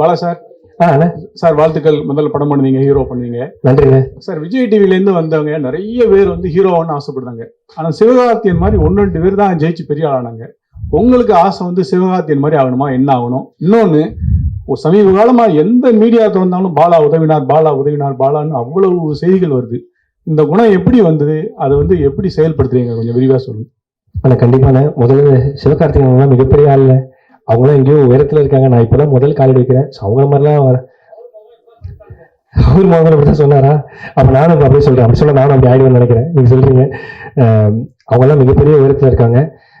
Bala sir. Sir வாழ்த்துக்கள். முதல்ல படம் பண்ணுவீங்க ஹீரோ பண்ணுவீங்க நன்றிண்ணே சார் விஜய் டிவில இருந்து வந்தவங்க நிறைய பேர் வந்து ஹீரோவான்னு ஆசைப்படுறாங்க. ஆனா சிவகார்த்தியன் மாதிரி ஒன்று ரெண்டு பேர் தான் ஜெயிச்சு பெரிய ஆளானாங்க. உங்களுக்கு ஆசை வந்து சிவகார்த்தியன் மாதிரி ஆகணுமா? என்ன ஆகணும்? இன்னொன்னு சமீப காலமா எந்த மீடியா திறந்தாலும் பாலா உதவினார் பாலா உதவினார் பாலான்னு அவ்வளவு செய்திகள் வருது. இந்த குணம் எப்படி வந்தது? அதை வந்து எப்படி செயல்படுத்துறீங்க? கொஞ்சம் விரிவா சொல்லுங்க. அண்ணா கண்டிப்பாண்ணே. முதல்ல சிவகார்த்திகேயன்லாம் மிகப்பெரிய ஆள்ல. அவங்களாம் எங்கேயோ உயரத்தில் இருக்காங்க. நான் இப்பதான் முதல் கால் வைக்கிறேன் ஸோ அவங்க மாதிரிலாம் வர அவர் முதல்ல அப்படி தான் சொன்னாரா? அப்போ நானும் அப்படி அப்படியே அப்படி சொல்ல நானும் அப்படி ஆயிடுவேன்னு நினைக்கிறேன். நீங்கள் சொல்கிறீங்க அவங்களாம் மிகப்பெரிய உயரத்தில் இருக்காங்க.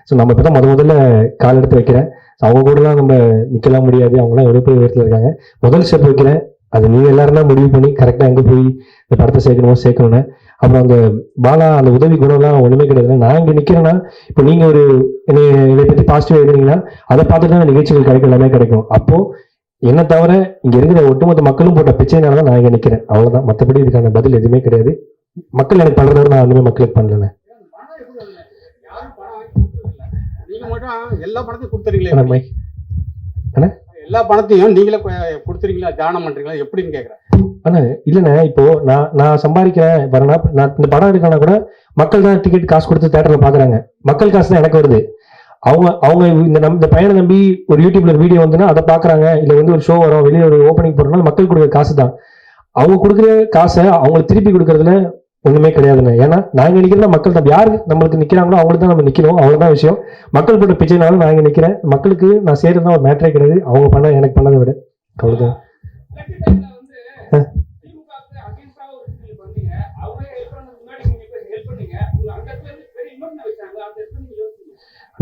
ஸோ நம்ம இப்பதான் முத முதல்ல கால் எடுத்து வைக்கிறேன். ஸோ அவங்க கூடலாம் நம்ம நிற்கலாம் முடியாது. அவங்களாம் எவ்வளவு பெரிய உயரத்தில் இருக்காங்க. முதல் ஸ்டெப் வைக்கிறேன். அது நீங்கள் எல்லாரும் தான் முடிவு பண்ணி கரெக்டாக எங்கே போய் இந்த படத்தை சேர்க்கணுமோ சேர்க்கணுன்னு அப்புறம் அந்த பாலா அந்த உதவி குணம்லாம் ஒண்ணுமே கிடையாது நான் இங்க நிக்கிறேன்னா இப்போ நீங்க ஒரு என்னை இதை பத்தி பாசிட்டிவ் எழுதுனீங்கன்னா அதை பார்த்துட்டு தான் நிகழ்ச்சிகள் கிடைக்கும் எல்லாமே கிடைக்கும். அப்போ என்ன தவிர இங்க இருக்கிற ஒட்டுமொத்த மக்களும் போட்ட பிச்சைனால தான் நான் இங்க நிக்கிறேன். அவ்வளவுதான். மத்தபடி இதுக்கான பதில் எதுவுமே கிடையாது. மக்கள் எனக்கு பண்றதோட நான் ஒண்ணுமே மக்களுக்கு பண்ணல எல்லா பணத்தையும் மைக் எல்லா பணத்தையும் நீங்களே கொ- கொடுத்துறீங்களா? தானம் பண்றீங்களா? எப்படின்னு கேக்குறேன். ஆனா இல்லைண்ணே இப்போ நான் நான் சம்பாதிக்கிறேன் வரேன்னா நான் இந்த படம் எடுக்கனா கூட மக்கள் தான் டிக்கெட் காசு கொடுத்து தேட்டர்ல பாக்குறாங்க மக்கள் காசு தான் எனக்கு வருது. அவங்க அவங்க இந்த நம் இந்த பையனை நம்பி ஒரு யூடியூப்ல வீடியோ வந்துன்னா அதை பாக்குறாங்க இல்லை வந்து ஒரு ஷோ வரும் வெளியே ஒரு ஓப்பனிங் போறதுனால மக்கள் கொடுக்குற காசு தான். அவங்க கொடுக்குற காசை அவங்களுக்கு திருப்பி கொடுக்கறதுல ஒண்ணுமே கிடையாதுண்ணே. ஏன்னா நாங்க நிக்கிறதா மக்கள் தான் யார் நம்மளுக்கு நிக்கிறாங்களோ அவங்களுக்கு தான் நம்ம அவ்வளோ அவ்வளவுதான் விஷயம். மக்கள் போட்ட பிச்சைனாலும் நாங்கள் இங்க நிக்கிறேன். மக்களுக்கு நான் செய்யறதுதான் ஒரு மேட்டரே கிடையாது. அவங்க பண்ண எனக்கு பண்ணதை விட. அவ்வளவுதான்.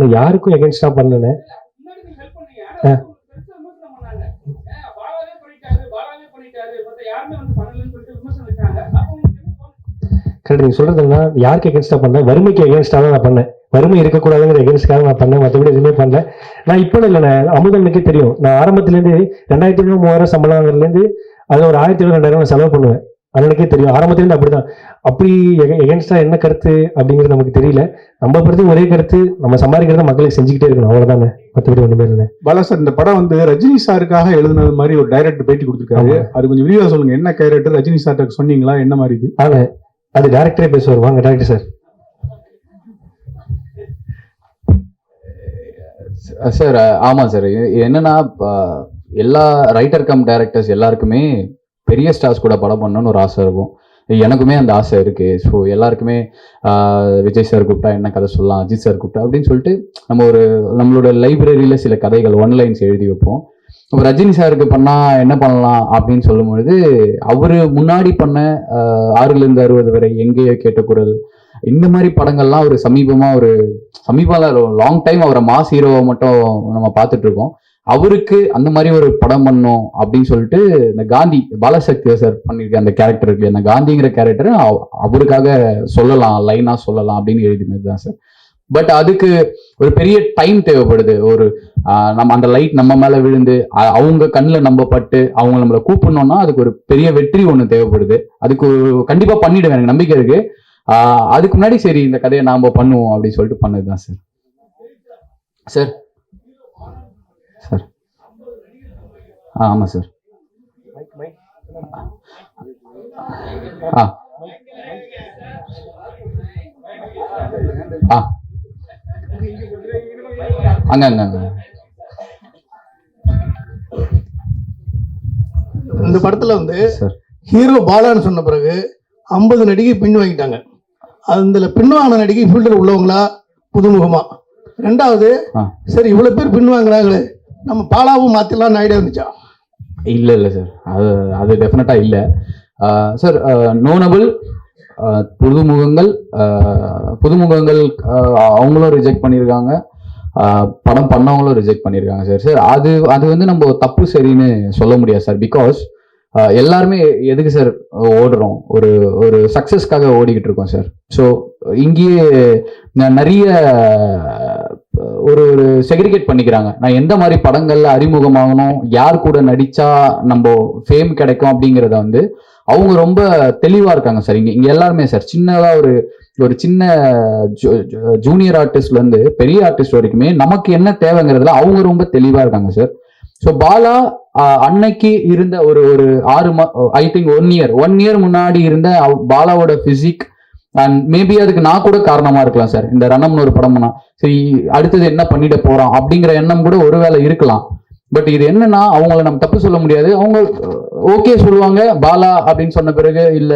ஆனா யாருக்கும் எகென்ஸ்டா பண்ணல கரெக்ட் நீங்க சொல்றது என்ன யாருக்கு எகென்ஸ்டா பண்ணேன் வறுமைக்கு எகென்ஸ்டா தான் நான் பண்ணேன். வறுமை இருக்கக்கூடாதுங்கிற எகென்ஸ்டாக நான் பண்ணேன் மற்றபடி எதுவுமே பண்ணல. நான் இப்போ இல்லைண்ணே அமுதனுக்கே தெரியும். நான் ஆரம்பத்துலேருந்து ரெண்டாயிரத்தி ஐநூறு மூவாயிரம் சம்பளம் வாங்குறதுலேருந்து அதில் ஒரு ஆயிரத்தி ஐநூறு ரெண்டாயிரம் நான் செலவு பண்ணுவேன். அது எனக்கே தெரியும். ஆரம்பத்துலேருந்து அப்படிதான். அப்படி எகென்ஸ்டா என்ன கருத்து அப்படிங்கிறது நமக்கு தெரியல. நம்ம பொறுத்து ஒரே கருத்து நம்ம சம்பாதிக்கிறத மக்களுக்கு செஞ்சுக்கிட்டே இருக்கணும். அவ்வளவுதானே? மற்றபடி ஒண்ணுமே இல்லை பாலா சார் இந்த படம் வந்து ரஜினி சாருக்காக எழுதுனது மாதிரி ஒரு டைரக்டர் பேட்டி கொடுத்துருக்காரு. அது கொஞ்சம் விரிவா சொல்லுங்க. என்ன கேரக்டர் ரஜினி சார்ட்ட சொன்னீங்களா? என்ன மாதிரி இது? ஆனா அது டேரக்டரே பேசுவார். வாங்க டேரக்டர் சார். சார் ஆமாம் சார். என்னன்னா எல்லா ரைட்டர் கம் டைரக்டர்ஸ் எல்லாருக்குமே பெரிய ஸ்டார்ஸ் கூட படம் பண்ணணும்னு ஒரு ஆசை இருக்கும். எனக்குமே அந்த ஆசை இருக்கு. ஸோ எல்லாருக்குமே விஜய் சார் கூப்பிட்டா என்ன கதை சொல்லலாம் அஜித் சார் கூப்பிட்டா அப்படின்னு சொல்லிட்டு நம்ம ஒரு நம்மளோட லைப்ரரியில சில கதைகள் ஒன் லைன்ஸ் எழுதி வைப்போம். இப்போ ரஜினி சாருக்கு பண்ணா என்ன பண்ணலாம் அப்படின்னு சொல்லும்பொழுது அவர் அவரு முன்னாடி பண்ண ஆஹ், ஆறுல இருந்து அறுபது வரை எங்கேயோ கேட்ட குரல் இந்த மாதிரி படங்கள்லாம் ஒரு சமீபமா ஒரு சமீபம் லாங் டைம் அவரை மாஸ் ஹீரோவை மட்டும் நம்ம பார்த்துட்டு இருக்கோம். அவருக்கு அந்த மாதிரி ஒரு படம் பண்ணோம் அப்படின்னு சொல்லிட்டு இந்த காந்தி பாலசக்தி சார் பண்ணியிருக்க அந்த கேரக்டர் இருக்கு அந்த காந்திங்கிற கேரக்டர் அவருக்காக சொல்லலாம் லைனா சொல்லலாம் அப்படின்னு எழுதினது தான் சார் பட் அதுக்கு ஒரு பெரிய டைம் தேவைப்படுது. ஒரு நம்ம அந்த லைட் நம்ம மேல விழுந்து அவங்க கண்ணில் நம்ம பட்டு அவங்க நம்மளை கூப்பிடணும்னா அதுக்கு ஒரு பெரிய வெற்றி ஒன்று தேவைப்படுது. அதுக்கு கண்டிப்பா பண்ணிடுவேன் எனக்கு நம்பிக்கை இருக்கு. அதுக்கு முன்னாடி சரி இந்த கதையை நாம பண்ணுவோம் அப்படின்னு சொல்லிட்டு பண்ணதுதான் சார் சார் சார். ஆ ஆமாம் சார். ஆ. ஆ. அங்க அங்க அங்க இந்த படத்துல வந்து ஹீரோ பாலான்னு சொன்ன பிறகு ஐம்பது நடிகை பின் வாங்கிட்டாங்க. அதுல பின் வாங்கின நடிகை ஃபீல்டர் உள்ளவங்களா? புதுமுகமா. ரெண்டாவது. சரி இவ்வளவு பேர் பின் வாங்குறாங்களே. நம்ம பாலாவும் மாத்திரலாம் ஐடியா இருந்துச்சா இல்லை இல்லை சார் அது அது டெஃபினட்டாக இல்லை. சார் நோனபிள் புதுமுகங்கள் புதுமுகங்கள் அவங்களும் ரிஜெக்ட் பண்ணியிருக்காங்க படம் பண்ணவங்களும் ரிஜெக்ட் பண்ணியிருக்காங்க சார் சார் அது அது வந்து நம்ம தப்பு சரின்னு சொல்ல முடியாது சார் பிகாஸ் எல்லாருமே எதுக்கு சார் ஓடுறோம்? ஒரு ஒரு சக்ஸஸ்க்காக ஓடிக்கிட்டு இருக்கோம் சார் ஸோ இங்கேயே நிறைய ஒரு ஒரு செக்ரிகேட் பண்ணிக்கிறாங்க. நான் எந்த மாதிரி படங்கள்ல அறிமுகமாகணும் யார் கூட நடிச்சா நம்ம ஃபேம் கிடைக்கும் அப்படிங்கிறத வந்து அவங்க ரொம்ப தெளிவா இருக்காங்க சார் இங்க இங்க எல்லாருமே சார் சின்னதா ஒரு ஒரு சின்ன ஜூனியர் ஆர்டிஸ்ட்ல இருந்து பெரிய ஆர்டிஸ்ட் வரைக்குமே நமக்கு என்ன தேவைங்கிறதுல அவங்க ரொம்ப தெளிவா இருக்காங்க சார் ஸோ பாலா அன்னைக்கு இருந்த ஒரு ஒரு ஆறு I think one year one year முன்னாடி இருந்த பாலாவோட பிசிக் அண்ட் மேபி அதுக்கு நான் கூட காரணமா இருக்கலாம் சார் இந்த ரணம்னு ஒரு படம்னா. சரி அடுத்தது என்ன பண்ணிட போறோம் அப்படிங்கிற எண்ணம் கூட ஒருவேளை இருக்கலாம். பட் இது என்னன்னா அவங்கள நம்ம தப்பு சொல்ல முடியாது. அவங்க ஓகே சொல்லுவாங்க பாலா அப்படின்னு சொன்ன பிறகு இல்ல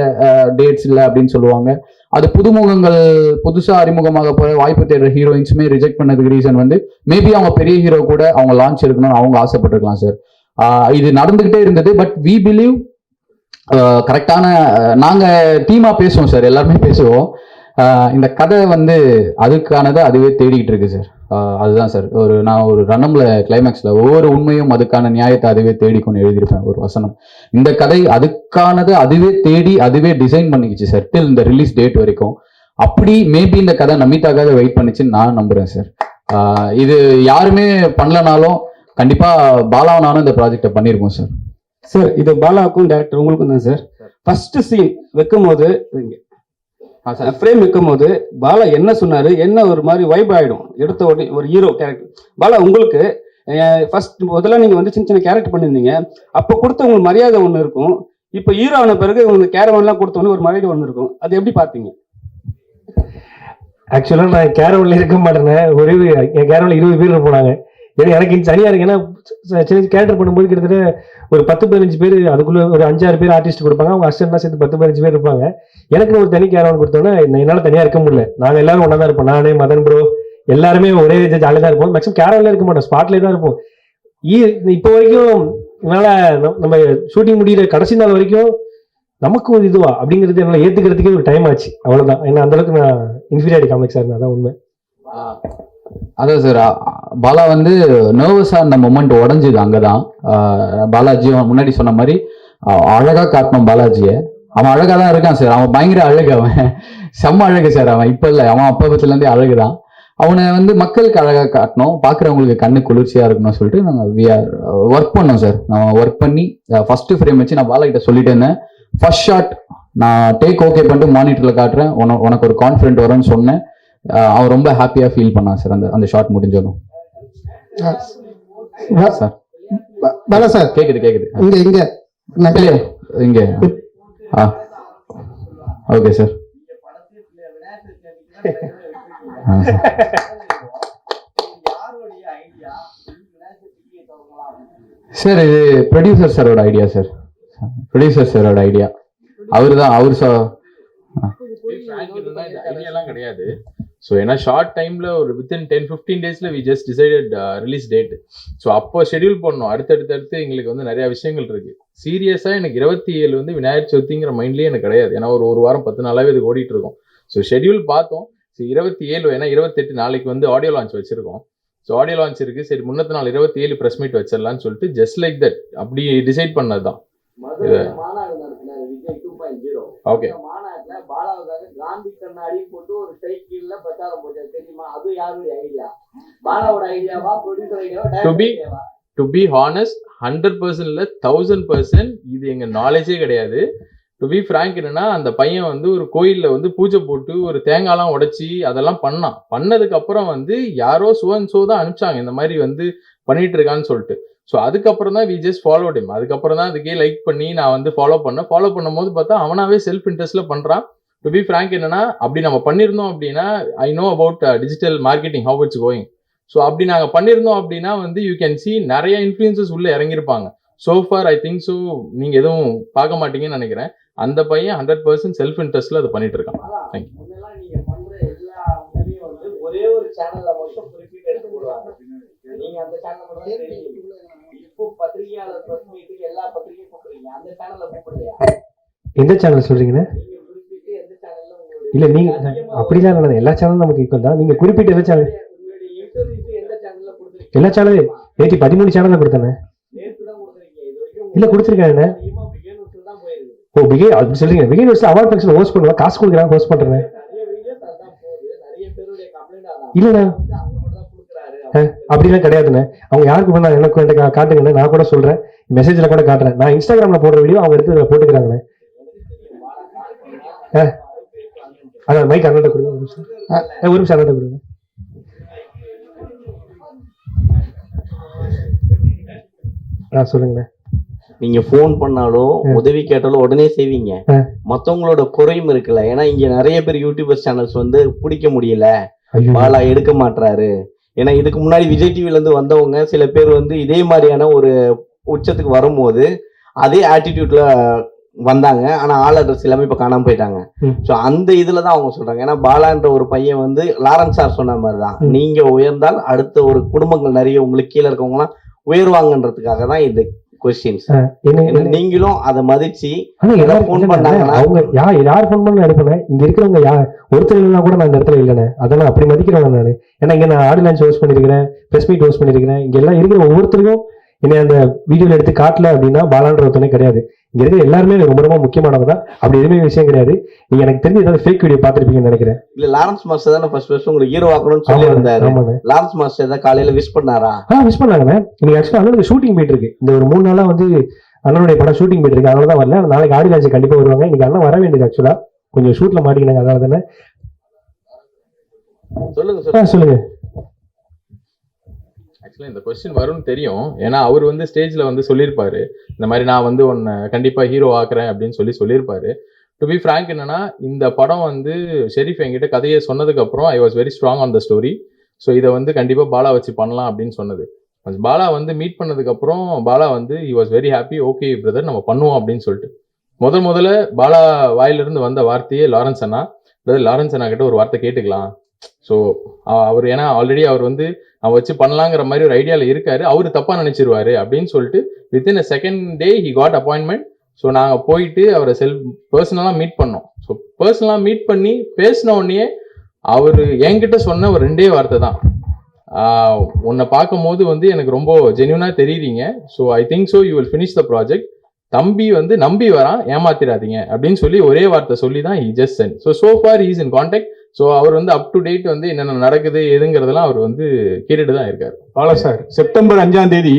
டேட்ஸ் இல்லை அப்படின்னு சொல்லுவாங்க. அது புதுமுகங்கள் புதுசா அறிமுகமாக போற வாய்ப்பு தேடுற ஹீரோயின்ஸுமே ரிஜெக்ட் பண்ணதுக்கு ரீசன் வந்து மேபி அவங்க பெரிய ஹீரோ கூட அவங்க லான்ச் இருக்கணும்னு அவங்க ஆசைப்பட்டிருக்கலாம் சார் இது நடந்துகிட்டே இருந்தது பட் வி பிலீவ் கரெக்டான நாங்கள் டீமாக பேசுவோம் சார் எல்லாருமே பேசுவோம். இந்த கதை வந்து அதுக்கானதை அதுவே தேடிக்கிட்டு இருக்கு சார். அதுதான் சார். ஒரு நான் ஒரு ரன்னம்ல கிளைமேக்ஸ்ல ஒவ்வொரு உண்மையும் அதுக்கான நியாயத்தை அதுவே தேடிக்கொண்டு எழுதியிருப்பேன் ஒரு வசனம். இந்த கதை அதுக்கானதை அதுவே தேடி அதுவே டிசைன் பண்ணிக்கிச்சு சார் டில் இந்த ரிலீஸ் டேட் வரைக்கும். அப்படி மேபி இந்த கதை நமிதாக்காக வெயிட் பண்ணிச்சுன்னு நான் நம்புறேன் சார். இது யாருமே பண்ணலனாலும் கண்டிப்பா பாலாவனாலும் இந்த ப்ராஜெக்டை பண்ணியிருக்கோம் சார். சார் இது பாலாவுக்கும் டேரக்டர் உங்களுக்கும் தான் சார் ஃபர்ஸ்ட் சீன் வைக்கும் போது ஃப்ரேம் வைக்கும் போது பாலா என்ன சொன்னாரு? என்ன ஒரு மாதிரி வைப் ஆயிடும்? எடுத்த உடனே ஒரு ஹீரோ கேரக்டர் பாலா உங்களுக்கு ஃபர்ஸ்ட் முதல்ல நீங்க வந்து சின்ன சின்ன கேரக்டர் பண்ணியிருந்தீங்க. அப்போ கொடுத்த உங்களுக்கு மரியாதை ஒன்று இருக்கும். இப்போ ஹீரோ ஆன பிறகு உங்களுக்கு கேரவன்லாம் கொடுத்த உடனே ஒரு மரியாதை ஒன்று இருக்கும். அது எப்படி பார்த்தீங்க? ஆக்சுவலா நான் கேரவன்ல இருக்க மாட்டேனே. ஒரே என் கேரவன்ல இருபது பேர் ஏன்னா எனக்கு இது தனியா இருக்கு ஏன்னா ச- கேரக்டர் பண்ணும்போது கிட்டத்தட்ட ஒரு பத்து பதினஞ்சு பேர் அதுக்குள்ள ஒரு அஞ்சாறு பேர் ஆர்டிஸ்ட் கொடுப்பாங்க. அவங்க அசிஸ்டன்ட்லாம் சேர்த்து பத்து பதினஞ்சு பேர் இருப்பாங்க. எனக்கு ஒரு தனி கேரவன் கொடுத்தோன்னா என்னால தனியா இருக்க முடியல. நாங்க எல்லாரும் ஒன்னா தான் இருப்போம். நானே மதன் ப்ரோ எல்லாருமே ஒரே ஜாலியாக தான் இருப்போம். மேக்ஸிமம் கேரவன்ல இருக்க மாட்டோம். ஸ்பாட்லேயே தான் இருப்போம். ஈ- இப்போ வரைக்கும் என்னால நம்ம- நம்ம ஷூட்டிங் முடியிற கடைசி நாள் வரைக்கும் நமக்கு ஒரு இதுவா? அப்படிங்கிறது என்னால ஏத்துக்கிறதுக்கே ஒரு டைம் ஆச்சு. அவ்வளவுதான். ஏன்னா அந்த அளவுக்கு நான் இன்ஃபீரியாரிட்டி காமிக்ஸ் சார் அதான் உண்மை. அதான் சார் பாலா வந்து நர்வஸா அந்த மொமெண்ட் உடஞ்சுது அங்கதான். தான் பாலாஜி அவன் முன்னாடி சொன்ன மாதிரி அழகாக அழகா காட்டணும் பாலாஜியை. அவன் அழகா தான் இருக்கான் சார் அவன் பயங்கர அழகு அவன். செம்ம அழகு சார் அவன். இப்ப இல்ல அவன் அப்பத்துல இருந்தே அழகுதான். அவனை வந்து மக்களுக்கு அழகா காட்டணும் பாக்குறவங்களுக்கு கண்ணு குளிர்ச்சியா இருக்கணும்னு சொல்லிட்டு நாங்க வி ஆர் ஒர்க் பண்ணோம் சார் நான் ஒர்க் பண்ணி ஃபர்ஸ்ட் ஃப்ரேம் வச்சு நான் பாலா கிட்ட சொல்லிட்டு இருந்தேன். ஃபர்ஸ்ட் ஷாட் நான் டேக் ஓகே பண்ணிட்டு மானிட்டர்ல காட்டுறேன். உனக்கு ஒரு கான்ஃபிடென்ட் வரும்னு சொன்னேன். அவன் ரொம்ப ஹாப்பியா ஃபீல் பண்ணான் சார் அந்த அந்த ஷாட் முடிஞ்சதும். சார் பாலா சார் கேக்குது கேக்குது. இங்க இங்க. இங்க. ஆ. Okay sir sir. சார் இது ப்ரொடியூசர் சாரோட ஐடியா சார் ப்ரொடியூசர் சாரோட ஐடியா அவரு தான் அவர் சா ஐடியாலாம் கிடையாது. ஸோ ஏன்னா ஷார்ட் டைம்ல ஒரு வித்தின் டென் ஃபிஃப்டீன் டேஸ்ல we just decided release date so அப்போ ஷெட்யூல் பண்ணோம் அடுத்தடுத்து அடுத்து எங்களுக்கு வந்து நிறைய விஷயங்கள் இருக்கு. சீரியஸா எனக்கு இருபத்தி ஏழு வந்து விநாயகர் சதுர்த்திங்கிற மைண்ட்லயே எனக்கு கிடையாது. ஏன்னா ஒரு ஒரு வாரம் பத்து நாளாவே இது ஓடிட்டு இருக்கோம். ஸோ ஷெட்யூல் பார்த்தோம். ஸோ இருபத்தி ஏழு ஏன்னா இருபத்தெட்டு நாளைக்கு வந்து ஆடியோ லான்ச் வச்சிருக்கோம். ஸோ ஆடியோ லான்ச் இருக்கு. சரி முன்னத்து நாள் இருபத்தி ஏழு ப்ரெஸ் மீட் வச்சிடலாம்னு சொல்லிட்டு ஜஸ்ட் லைக் தட் அப்படி டிசைட் பண்ணது தான் ஓகே மாநாட்டுல பாலாவுக்காக காந்தி கண்ணாடி போட்டு ஒரு சைக்கிள்ல பிரச்சாரம் போட்டாரு தெரியுமா? அது யாருடைய ஐடியா பாலாவோட ஐடியாவா ப்ரொடியூசர் ஐடியாவா டு பி ஹானஸ்ட் ஹண்ட்ரட் பர்சன்ட்ல தௌசண்ட் பர்சன்ட் இது எங்க நாலேஜே கிடையாது. டு பி ஃப்ராங்க் என்னன்னா அந்த பையன் வந்து ஒரு கோயில்ல வந்து பூஜை போட்டு ஒரு தேங்காய்லாம் உடைச்சி அதெல்லாம் பண்ணான். பண்ணதுக்கு அப்புறம் வந்து யாரோ சுவன் சோ தான் அனுப்பிச்சாங்க. இந்த மாதிரி வந்து பண்ணிட்டு இருக்கான்னு சொல்லிட்டு. ஸோ அதுக்கப்புறம் தான் வி ஜஸ்ட் ஃபாலோ டிம் அதுக்கப்புறம் தான் அதுக்கே லைக் பண்ணி நான் வந்து ஃபாலோ பண்ணேன். ஃபாலோ பண்ணும்போது பார்த்தா அவனாவே செல்ஃப் இன்ட்ரெஸ்ட்ல பண்றான். டு பி ஃப்ராங்க் என்னன்னா அப்படி நம்ம பண்ணியிருந்தோம் அப்படின்னா I know about digital marketing how it's going so அப்படி நாங்கள் பண்ணியிருந்தோம் அப்படின்னா வந்து யூ கேன் see நிறைய இன்ஃப்ளூயன்சஸ் உள்ள இறங்கியிருப்பாங்க. So far I think so நீங்கள் எதுவும் பார்க்க மாட்டீங்கன்னு நினைக்கிறேன். அந்த பையன் ஹண்ட்ரட் பர்சன்ட் செல்ஃப் இன்ட்ரெஸ்ட்ல அதை பண்ணிட்டு இருக்கான். வந்து ஒரே ஒரு சேனல்ல மட்டும் குறிப்பிட்டு எடுத்து போடுவாங்க. நீங்க அந்த சேனல் மட்டும் எல்லா எந்த சேனல் சொல்றீங்கண்ணே? இல்ல நீங்க அப்படிலாம் இல்லை எல்லா சேனலும் நமக்கு ஈக்குவல் தான். நீங்க குறிப்பிட்ட எந்த சேனல் கொடுத்துருக்கீங்க? எல்லா சேனலும் நேற்று பதிமூணு சேனல்ல கொடுத்தேனே கொடுத்துருக்கீங்க. இல்ல போயிருக்கு ஓ பிகே அப்படி சொல்றீங்க. பிகே நியூஸ்ல அவார்ட் ஃபங்க்ஷன் ஹோஸ்ட் பண்ணுவேன் காசு கொடுக்குறாங்க ஹோஸ்ட் பண்றேன் நிறைய அப்படிலாம் கிடையாதுண்ணே. அவங்க யாருக்கு பண்ணா எனக்கு என்கிட்ட கா- காட்டுங்கண்ணே. நான் கூட சொல்றேன். மெசேஜ்ல கூட காட்டுறேன். நான் இன்ஸ்டாகிராம்ல போடுற வீடியோ அவங்க எடுத்து போட்டுக்கிறாங்கண்ணே. அதான் மைக் அண்ணன் கொடுங்க ஒரு நிமிஷம். ஒரு நிமிஷம் அண்ணன் கொடுங்க. ஆ சொல்லுங்கண்ணே. நீங்க ஃபோன் பண்ணாலும் உதவி கேட்டாலும் உடனே செய்வீங்க. மத்தவங்களோட குறையும் இருக்குல்ல. ஏன்னா இங்க நிறைய பேர் யூடியூபர்ஸ் சேனல்ஸ் வந்து பிடிக்க முடியல. பாலா எடுக்க மாட்றாரு. ஏன்னா இதுக்கு முன்னாடி விஜய் டிவில இருந்து வந்தவங்க சில பேர் வந்து இதே மாதிரியான ஒரு உச்சத்துக்கு வரும்போது அதே ஆட்டிடியூட்ல வந்தாங்க ஆனா ஆள் அட்ரஸ் எல்லாமே இப்ப காணாம போயிட்டாங்க. சோ அந்த இதுல தான் அவங்க சொல்றாங்க ஏன்னா பாலான்ற ஒரு பையன் வந்து லாரன்ஸ் சார் சொன்ன மாதிரி தான் ம். நீங்க உயர்ந்தால் அடுத்த ஒரு குடும்பங்கள் நிறைய உங்களுக்கு கீழே இருக்கவங்க எல்லாம் உயர்வாங்கன்றதுக்காக தான் இந்த கொஸ்டின்ஸ் நீங்களும் அதை மதிச்சு அவங்க யார் யார் ஃபோன் பண்ண அனுப்புனேன் இங்க இருக்கிறவங்க யார்? ஒருத்தர் இல்லைனா கூட நான் இந்த இடத்துல இல்லைண்ணே. அதெல்லாம் அப்படி மதிக்கிறவங்க நானு. ஏன்னா இங்க நான் ஆடியன்ஸ் ஹோஸ்ட் பண்ணிருக்கிறேன் பிரஸ் மீட் ஹோஸ்ட் பண்ணிருக்கிறேன் இங்க எல்லாம் இருக்கிற ஒவ்வொருத்தருக்கும் என்னை அந்த வீடியோல எடுத்து காட்டல அப்படின்னா பாலான்ற ஒருத்தனே கிடையாது. இங்க இருக்கிற எல்லாருமே எனக்கு ரொம்ப ரொம்ப முக்கியமானவங்க தான். அப்படி எதுவுமே விஷயம் கிடையாது. நீங்க எனக்கு தெரிஞ்சு ஏதாவது ஃபேக் வீடியோ பார்த்திருப்பீங்கன்னு நினைக்கிறேன். இல்ல லாரன்ஸ் மாஸ்டர் தானே ஃபர்ஸ்ட் ஃபர்ஸ்ட் உங்களுக்கு ஹீரோ ஆக்கணும்னு சொல்லி ஆமாண்ணே லாரன்ஸ் மாஸ்டர் தான் காலையில விஷ் பண்ணாரா? ஆ மிஸ் பண்ணாங்கண்ணே. இன்னைக்கு ஆக்சுவலா அண்ணனுக்கு ஷூட்டிங் போயிட்டு இருக்கு. இந்த ஒரு மூணு நாளா வந்து அண்ணனுடைய படம் ஷூட்டிங் போயிட்டு இருக்கு. அதனால தான் வரல நாளைக்கு ஆடி லான்ச் கண்டிப்பா வருவாங்க. இன்னைக்கு அண்ணன் வர வேண்டியது ஆக்சுவலா கொஞ்சம் ஷூட்ல மாட்டிக்கினாங்க. அதனால தானே சொல்லுங்க. சொல்லுங்க. ஆக்சுவலாக இந்த கொஸ்டின் வரும்னு தெரியும். ஏன்னா அவர் வந்து ஸ்டேஜில் வந்து சொல்லியிருப்பாரு. இந்த மாதிரி நான் வந்து உன்னை கண்டிப்பாக ஹீரோ ஆக்குறேன் அப்படின்னு சொல்லி சொல்லியிருப்பாரு. டு பி ஃப்ராங்க் என்னன்னா இந்த படம் வந்து ஷெரீஃப் என்கிட்ட கதையை சொன்னதுக்கப்புறம் I was very strong on the story so இதை வந்து கண்டிப்பாக பாலா வச்சு பண்ணலாம் அப்படின்னு சொன்னது. பாலா வந்து மீட் பண்ணதுக்கப்புறம் பாலா வந்து he was very happy okay brother நம்ம பண்ணுவோம் அப்படின்னு சொல்லிட்டு. முதல் முதல்ல பாலா வாயிலிருந்து வந்த வார்த்தையே லாரன்ஸ் அண்ணா. பிரதர் லாரன்ஸ் அண்ணா கிட்ட ஒரு வார்த்தை கேட்டுக்கலாம். ஸோ அவர் ஏன்னா ஆல்ரெடி அவர் வந்து அவன் வச்சு பண்ணலாங்கிற மாதிரி ஒரு ஐடியாவில் இருக்காரு. அவரு தப்பா நினைச்சிருவாரு அப்படின்னு சொல்லிட்டு within a second day he got appointment so நாங்கள் போயிட்டு அவரை செல் பர்சனலாக மீட் பண்ணோம். ஸோ பர்சனலாக மீட் பண்ணி பேசின உடனே அவர் என்கிட்ட சொன்ன ஒரு ரெண்டே வார்த்தை தான். உன்னை பார்க்கும்போது வந்து எனக்கு ரொம்ப ஜென்யூனாக தெரியுறீங்க. So I think so you will finish the project தம்பி வந்து நம்பி வரான் ஏமாத்திராதீங்க அப்படின்னு சொல்லி ஒரே வார்த்தை சொல்லி தான் he just sent so so far he in contact so அவர் வந்து அப் டு டேட் வந்து என்னென்ன நடக்குது எதுங்கிறதெல்லாம் அவர் வந்து கேட்டுட்டு தான் இருக்காரு. பாலா சார் செப்டம்பர் அஞ்சாம் தேதி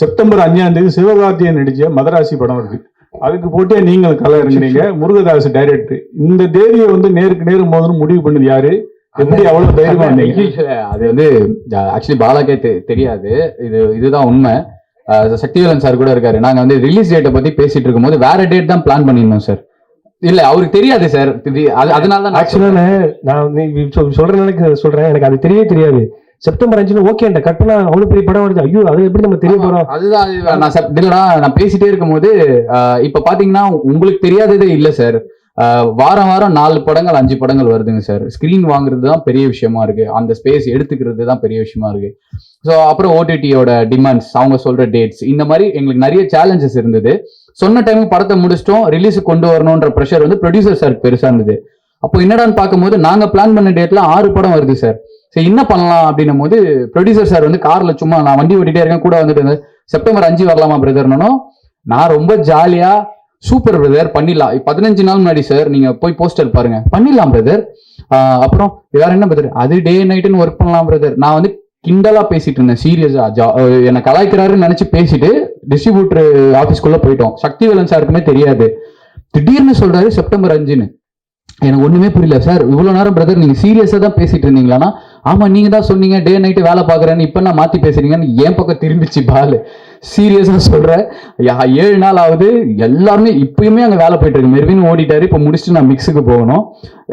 செப்டம்பர் அஞ்சாம் தேதி சிவகார்த்தியன் நடிச்ச மதராசி படம் இருக்கு. அதுக்கு போட்டியா நீங்கள் கலை இறங்குறீங்க முருகதாஸ் டைரக்டர் இந்த தேதியை வந்து நேருக்கு நேரு மோதணும் முடிவு பண்ணது யாரு? எப்படி அவ்வளவு தைரியமா அது வந்து ஆக்சுவலி பாலாக்கே தெ- தெரியாது. இது இதுதான் உண்மை. சக்திவேலன் சார் கூட இருக்காரு. நாங்க வந்து ரிலீஸ் டேட்டை பத்தி பேசிட்டு இருக்கும்போது வேற டேட் தான் பிளான் பண்ணியிருந்தோம் சார். இல்ல அவருக்கு தெரியாது சார் அதனால தான் நான் ஆக்சுவலா நான் நீ சொல்- சொல்ற நினைக்க சொல்றேன். எனக்கு அது தெரியவே தெரியாது. செப்டம்பர் அஞ்சுன்னு ஓகே கட் பண்ணா அவ்வளவு பெரிய படம் வருது. ஐயோ அது எப்படி நம்ம தெரிய போறோம்? அதுதான். நான் இல்லடா நான் பேசிட்டே இருக்கும்போது இப்ப பாத்தீங்கன்னா உங்களுக்கு தெரியாததே இல்ல சார் ஆஹ் வாரம் வாரம் நாலு படங்கள் அஞ்சு படங்கள் வருதுங்க சார் ஸ்கிரீன் வாங்குறது தான் பெரிய விஷயமா இருக்கு. அந்த ஸ்பேஸ் எடுத்துக்கிறது தான் பெரிய விஷயமா இருக்கு. ஸோ அப்புறம் ஓடிடியோட டிமாண்ட்ஸ் அவங்க சொல்ற டேட்ஸ் இந்த மாதிரி எங்களுக்கு நிறைய சேலஞ்சஸ் இருந்தது. சொன்ன டைம் படத்தை முடிச்சிட்டோம் ரிலீஸுக்கு கொண்டு வரணுன்ற ப்ரெஷர் வந்து ப்ரொடியூசர் சார் பெருசா இருந்தது. அப்போ என்னடான்னு பார்க்கும்போது நாங்க பிளான் பண்ண டேட்ல ஆறு படம் வருது சார் சரி என்ன பண்ணலாம் அப்படின்னும் போது ப்ரொடியூசர் சார் வந்து கார்ல சும்மா நான் வண்டி ஓட்டிட்டே இருக்கேன் கூட வந்துட்டு செப்டம்பர் அஞ்சு வரலாமா பிரதர்னோ நான் ரொம்ப ஜாலியா சூப்பர் பிரதர் பண்ணிடலாம். பதினஞ்சு நாள் முன்னாடி சார் நீங்க போய் போஸ்டர் பாருங்க. பண்ணிடலாம் பிரதர் அப்புறம் வேற என்ன பிரதர் அது டே நைட்டுன்னு ஒர்க் பண்ணலாம் பிரதர் நான் வந்து கிண்டலா பேசிட்டு இருந்தேன் சீரியஸா என்னை கலாய்க்கிறாருன்னு நினைச்சு பேசிட்டு டிஸ்ட்ரிபியூட்டர் ஆஃபீஸ்க்குள்ள போயிட்டோம். சக்திவேலன் சாருக்குமே தெரியாது. திடீர்னு சொல்றாரு செப்டம்பர் அஞ்சுன்னு. எனக்கு ஒண்ணுமே புரியல சார் இவ்வளவு நேரம் பிரதர் நீங்க சீரியஸா தான் பேசிட்டு இருந்தீங்களான்னா? ஆமா நீங்க தான் சொன்னீங்க. டே நைட்டு வேலை பாக்குறேன்னு இப்ப நான் மாத்தி பேசுறீங்கன்னு என் பக்கம் திரும்பிச்சு பால். சீரியஸா சொல்றேன் யா- ஏழு நாள் ஆகுது. எல்லாருமே இப்பயுமே அங்க வேலை போயிட்டு இருக்கு. மெர்வின் ஓடிட்டாரு. இப்ப முடிச்சுட்டு நான் மிக்ஸுக்கு போகணும்.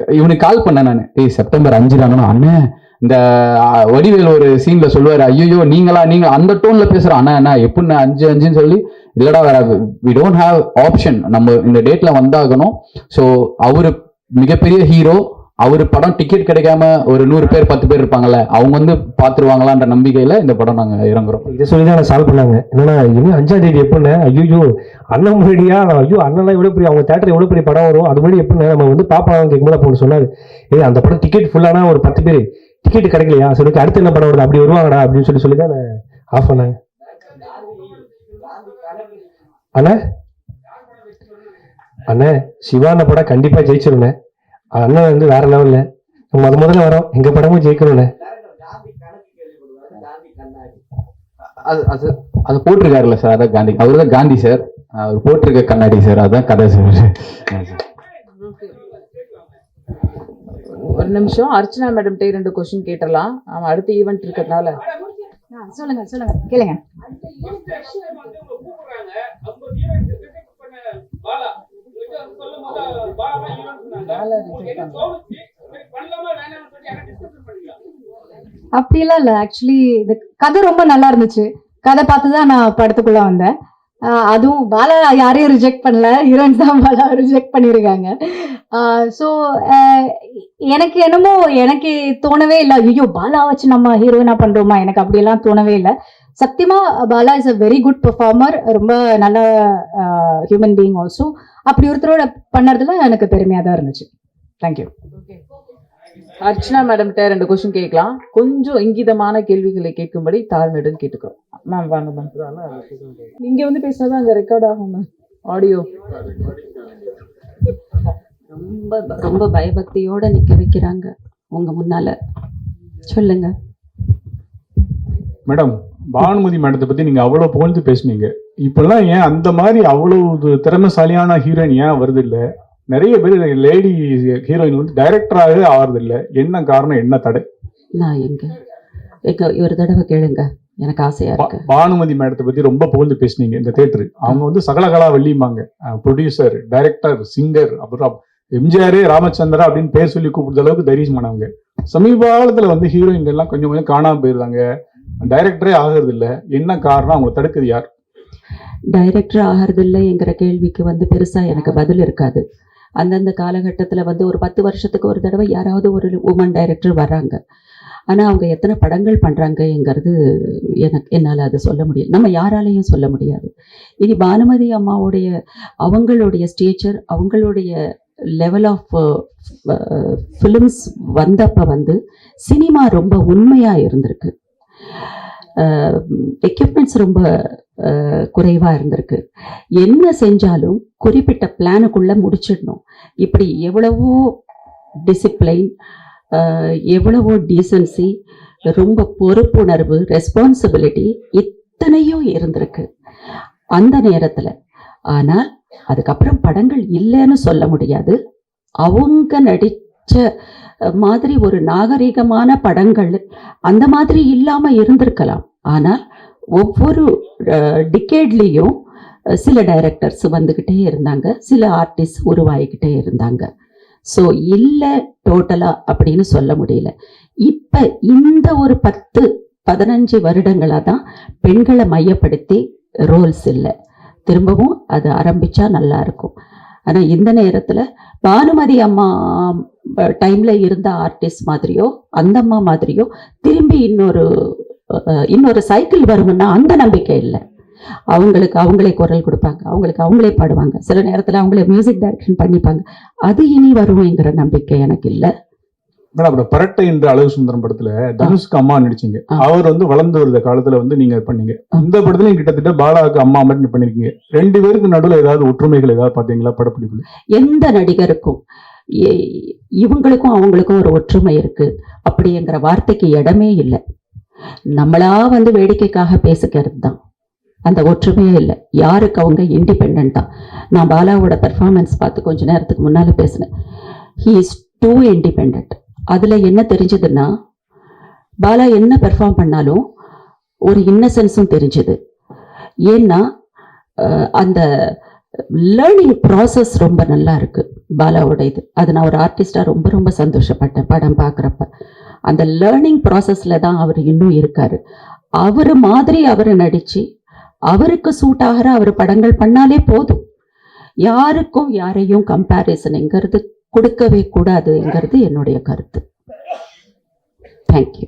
இவனுக்கு கால் பண்ணேன் நான். ஏய் செப்டம்பர் அஞ்சு தாங்கண்ணா அண்ணன் இந்த வடிவேல் ஒரு சீன்ல சொல்லுவாரு ஐயோ நீங்களா நீங்க அந்த டோன்ல பேசுற அண்ணா அண்ணா எப்படின்னு அஞ்சு அஞ்சுன்னு சொல்லி இல்லடா வேற வி டோன்ட் ஹாவ் ஆப்ஷன் நம்ம இந்த டேட்ல வந்தாகணும். ஸோ அவரு மிகப்பெரிய ஹீரோ அவர் படம் டிக்கெட் கிடைக்காம ஒரு நூறு பேர் பத்து பேர் இருப்பாங்கல்ல அவங்க வந்து பாத்துருவாங்களான்ற நம்பிக்கையில இந்த படம் நாங்க இறங்குறோம். இதை சொல்லி தான் சால்வ் பண்ணாங்க. என்னன்னா இன்னும் அஞ்சாம் தேதி எப்படின்னு ஐயோ அண்ணன் முன்னாடியா? ஐயோ அண்ணன்லாம் எவ்வளவு பெரிய அவங்க தேட்டர் எவ்வளவு பெரிய படம் வரும்? அது முன்னாடி எப்படி நம்ம வந்து பாப்பாங்க கேட்கும்போது அப்போ சொன்னாரு. ஏய் அந்த படம் டிக்கெட் ஃபுல்லானா ஒரு பத்து பேர். டிக்கெட் கிடைக்கலையா? சரி அடுத்து என்ன படம் வருது? அப்படி வருவாங்கடா அப்படின்னு சொல்லி சொல்லி தான் ஆஃப் பண்ணாங்க அண்ணா? அண்ணே சிவான படம் கண்டிப்பா ஜெயிச்சிருண்ணே அண்ணன் வந்து வேற லெவல்ல முத முதல்ல வரோம். எங்க படமும் ஜெயிக்கணும்ண்ணே. அது அது அது போட்டிருக்காருல்ல சார் அதான் காந்தி. அவர் தான் காந்தி சார். அவர் போட்டிருக்க கண்ணாடி சார். அதான் கதை சார். ஒரு நிமிஷம். அர்ச்சனா மேடம் ரெண்டு கொஸ்டின் கேட்டலாம் அவன் அடுத்த ஈவெண்ட் இருக்கிறதுனால. சொல்லுங்க சொல்லுங்க. கேளுங்க. அப்படிலாம் இல்லை. ஆக்சுவலி இது கதை ரொம்ப நல்லா இருந்துச்சு. கதை பார்த்து தான் நான் படத்துக்குள்ள வந்தேன். அதுவும் பாலா யாரையும் ரிஜெக்ட் பண்ணல. ஹீரோயின்ஸ் தான் பாலா ரிஜெக்ட் பண்ணியிருக்காங்க ஸோ எனக்கு என்னமோ எனக்கு தோணவே இல்லை. ஐயோ பாலா வச்சு நம்ம ஹீரோயினா பண்ணுறோமா எனக்கு அப்படியெல்லாம் தோணவே இல்லை. சத்தியமா Bala is a very good performer ரொம்ப நல்ல ஹியூமன் பீயிங் ஆல்சோ அப்படி ஒருத்தரோட பண்ணுறதுல எனக்கு பெருமையாக தான் இருந்துச்சு. தேங்க்யூ அர்ச்சனா மேடம்கிட்ட ரெண்டு கொஸ்டின் கேட்கலாம். கொஞ்சம் இங்கிதமான கேள்விகளை கேட்கும்படி தாழ்மையுடன் கேட்டுக்கிறோம். மேம் வாங்க மேம் நீங்க வந்து பேசினாதான் அங்க ரெக்கார்ட் ஆகும் மேம் ஆடியோ ரொம்ப ரொம்ப பயபக்தியோட நிக்க வைக்கிறாங்க. உங்க முன்னால. சொல்லுங்க. மேடம் பானுமதி மேடத்தை பத்தி நீங்க அவ்வளவு புகழ்ந்து பேசுனீங்க. இப்பெல்லாம் ஏன் அந்த மாதிரி அவ்வளவு திறமைசாலியான ஹீரோயின் ஏன் வருது இல்ல நிறைய பேர் லேடி ஹீரோயின் வந்து டைரக்டராகவே ஆறது இல்ல என்ன காரணம் என்ன தடை? நான் எங்க? எங்க ஒரு தடவை கேளுங்க. எனக்கு ஆசையா இருக்கு. பானுமதி மேடத்தை பத்தி ரொம்ப புகழ்ந்து பேசுனீங்க இந்த தேட்டரு அவங்க வந்து சகலகலா வள்ளிமாங்க ப்ரொடியூசர் டைரக்டர் சிங்கர் அப்புறம் எம்ஜிஆரே ராமச்சந்திரா அப்படின்னு பேர் சொல்லி கூப்பிடுற அளவுக்கு தைரியமானவங்க சமீப காலத்துல வந்து ஹீரோயின்கள் எல்லாம் கொஞ்சம் கொஞ்சம் காணாம போயிருந்தாங்க. டைரக்டரே ஆகிறது இல்ல என்ன காரணம் அவங்க தடுக்குது யார்? டைரக்டர் ஆகிறது இல்லைங்கிற கேள்விக்கு வந்து பெருசா எனக்கு பதில் இருக்காது. அந்தந்த காலகட்டத்தில் வந்து ஒரு பத்து வருஷத்துக்கு ஒரு தடவை யாராவது ஒரு உமன் டைரக்டர் வராங்க ஆனால் அவங்க எத்தனை படங்கள் பண்ணுறாங்கங்கிறது எனக்கு என்னால் அதை சொல்ல முடியும் நம்ம யாராலையும் சொல்ல முடியாது. இனி பானுமதி அம்மாவுடைய அவங்களுடைய ஸ்டேச்சர் அவங்களுடைய லெவல் ஆஃப் ஃபிலிம்ஸ் வந்தப்போ வந்து சினிமா ரொம்ப உண்மையாக இருந்திருக்கு. எக்யூப்மெண்ட்ஸ் ரொம்ப குறைவாக குறைவா இருந்திருக்கு. என்ன செஞ்சாலும் குறிப்பிட்ட பிளானுக்குள்ள முடிச்சிடணும். இப்படி எவ்வளவோ டிசிப்ளைன் எவ்வளவோ டீசன்சி ரொம்ப பொறுப்புணர்வு ரெஸ்பான்சிபிலிட்டி இத்தனையும் இருந்திருக்கு. அந்த நேரத்துல. ஆனால் அதுக்கப்புறம் படங்கள் இல்லைன்னு சொல்ல முடியாது. அவங்க நடி மாதிரி ஒரு நாகரிகமான படங்கள் அந்த மாதிரி இல்லாம இருந்திருக்கலாம். ஆனால் ஒவ்வொரு டிக்கேட்லேயும் சில டைரக்டர்ஸ் வந்துக்கிட்டே இருந்தாங்க. சில ஆர்டிஸ்ட் உருவாகிக்கிட்டே இருந்தாங்க. ஸோ இல்லை டோட்டலா அப்படின்னு சொல்ல முடியல. இப்போ இந்த ஒரு பத்து பதினஞ்சு வருடங்களாக தான் பெண்களை மையப்படுத்தி ரோல்ஸ் இல்லை. திரும்பவும் அது ஆரம்பிச்சா நல்லா இருக்கும். ஆனால் இந்த நேரத்தில் பானுமதி அம்மா டைமில் இருந்த ஆர்டிஸ்ட் மாதிரியோ அந்த அம்மா மாதிரியோ திரும்பி இன்னொரு இன்னொரு சைக்கிள் வரும்னா அந்த நம்பிக்கை இல்லை. அவங்களுக்கு அவங்களே குரல் கொடுப்பாங்க அவங்களுக்கு அவங்களே பாடுவாங்க. சில நேரத்தில் அவங்களே மியூசிக் டைரக்ஷன் பண்ணிப்பாங்க. அது இனி வருவேங்கிற நம்பிக்கை எனக்கு இல்லை. மேடம் அப்புறம் பரட்டை என்ற அழகு சுந்தரம் படத்துல தனுஷ்க்கு அம்மா நடிச்சீங்க. அவர் வந்து வளர்ந்து வருத காலத்துல வந்து நீங்க பண்ணீங்க. இந்த படத்துலயும் கிட்டத்தட்ட பாலாவுக்கு அம்மா மாதிரி பண்ணிருக்கீங்க. ரெண்டு பேருக்கு நடுவுல ஏதாவது ஒற்றுமைகள் ஏதாவது பாத்தீங்களா படப்பிடிப்புல? எந்த நடிகருக்கும் இவங்களுக்கும் அவங்களுக்கும் ஒரு ஒற்றுமை இருக்கு. அப்படிங்கிற வார்த்தைக்கு இடமே இல்லை. நம்மளா வந்து வேடிக்கைக்காக பேசிக்கிறது தான் அந்த ஒற்றுமையே இல்லை. யாருக்கு அவங்க இண்டிபெண்ட் தான் நான் பாலாவோட பெர்ஃபார்மன்ஸ் பார்த்து கொஞ்ச நேரத்துக்கு முன்னால பேசினேன். ஹீ இஸ் டூ இண்டிபெண்ட் அதுல என்ன தெரிஞ்சதுன்னா பாலா என்ன பெர்ஃபார்ம் பண்ணாலும் ஒரு இன்னசென்ஸும் தெரிஞ்சது. ஏன்னா அந்த லேர்னிங் ப்ராசஸ் ரொம்ப நல்லா இருக்கு பாலாவோட இது. அது நான் ஒரு ஆர்டிஸ்டா ரொம்ப ரொம்ப சந்தோஷப்பட்டேன் படம் பார்க்குறப்ப. அந்த லேர்னிங் ப்ராசஸ்ல தான் அவர் இன்னும் இருக்காரு. அவர் மாதிரி அவர் நடிச்சு அவருக்கு சூட் ஆகிற அவர் படங்கள் பண்ணாலே போதும். யாருக்கும் யாரையும் கம்பேரிசன்ங்கிறது கொடுக்கவே கூடாதுங்கிறது என்னுடைய கருத்து. தேங்க்யூ